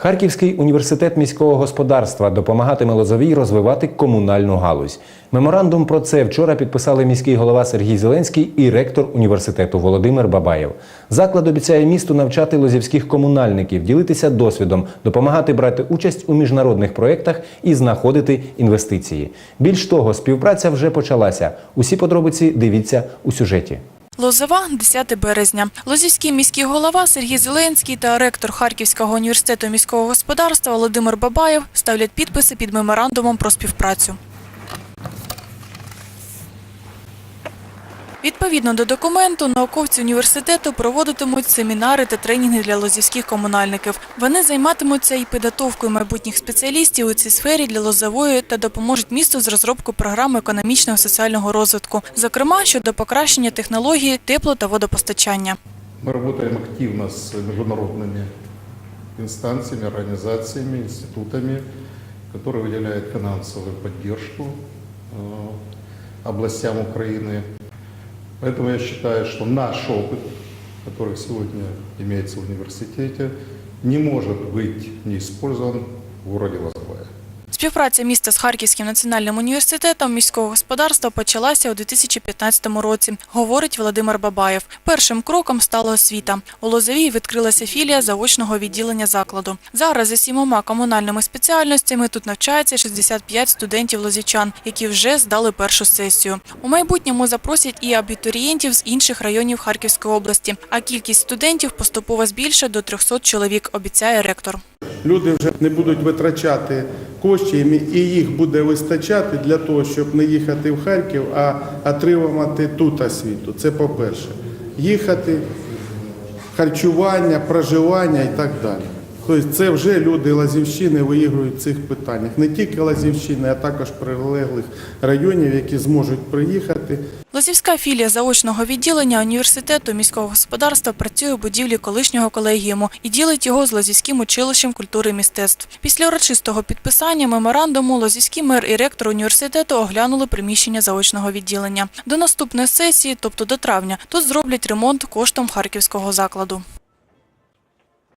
Харківський університет міського господарства допомагатиме Лозовій розвивати комунальну галузь. Меморандум про це вчора підписали міський голова Сергій Зеленський і ректор університету Володимир Бабаєв. Заклад обіцяє місту навчати лозівських комунальників, ділитися досвідом, допомагати брати участь у міжнародних проєктах і знаходити інвестиції. Більш того, співпраця вже почалася. Усі подробиці дивіться у сюжеті. Лозова, 10 березня. Лозівський міський голова Сергій Зеленський та ректор Харківського університету міського господарства Володимир Бабаєв ставлять підписи під меморандумом про співпрацю. Відповідно до документу, науковці університету проводитимуть семінари та тренінги для лозівських комунальників. Вони займатимуться і підготовкою майбутніх спеціалістів у цій сфері для лозової та допоможуть місту з розробкою програми економічного і соціального розвитку, зокрема щодо покращення технології тепло та водопостачання. Мы работаем активно с международными инстанциями, организациями, институтами, которые выделяют финансовую поддержку э, областям Украины. Поэтому я считаю, что наш опыт, который сегодня имеется в университете, не может быть не использован в городе Лозовая. Співпраця міста з Харківським національним університетом міського господарства почалася у 2015 році, говорить Володимир Бабаєв. Першим кроком стала освіта. У Лозовій відкрилася філія заочного відділення закладу. Зараз за сімома комунальними спеціальностями тут навчається 65 студентів лозівчан, які вже здали першу сесію. У майбутньому запросять і абітурієнтів з інших районів Харківської області. А кількість студентів поступово збільшить до 300 чоловік, обіцяє ректор. Люди вже не будуть витрачати коштів, і їх буде вистачати для того, щоб не їхати в Харків, а отримувати тут освіту. Це по-перше. Їхати, харчування, проживання і так далі. Тобто це вже люди Лазівщини виігрують в цих питаннях. Не тільки Лазівщини, а також прилеглих районів, які зможуть приїхати. Лозівська філія заочного відділення університету міського господарства працює у будівлі колишнього колегіуму і ділить його з Лозівським училищем культури і мистецтв. Після урочистого підписання меморандуму Лозівський мер і ректор університету оглянули приміщення заочного відділення. До наступної сесії, тобто до травня, тут зроблять ремонт коштом харківського закладу.